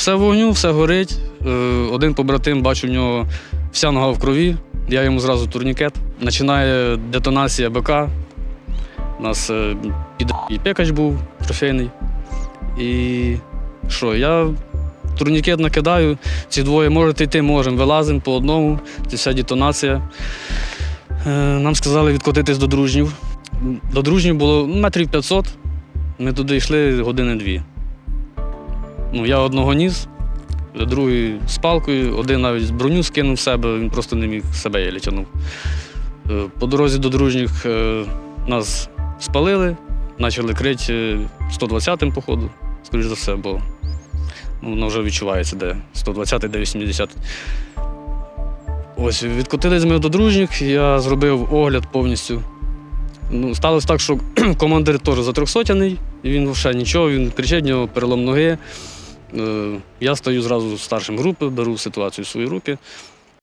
Все вогню, все горить. Е, Один побратим, бачу, в нього вся нога в крові. Я йому зразу турнікет. Починає детонація БК. У нас е, під і пекач був трофейний. І що, я турнікет накидаю, ці двоє можете йти, можемо, вилазимо по одному, це вся детонація. Е, Нам сказали відкотитись до дружнів. До дружнів було метрів 500. Ми туди йшли години дві. Ну, я одного ніс, другий з палкою, один навіть броню скинув з себе, він просто не міг себе я тягнув. Е, По дорозі до дружніх е, нас спалили, почали крити 120-м, походу, скоріш за все, бо ну, воно вже відчувається, де 120-й, де 80 Ось, відкотились ми до дружніх, я зробив огляд повністю. Ну, сталося так, що командир теж затрьохсотяний, і він взагалі нічого, він кричить, в нього перелом ноги. Е, Я стаю зразу старшим групи, беру ситуацію в свої руки.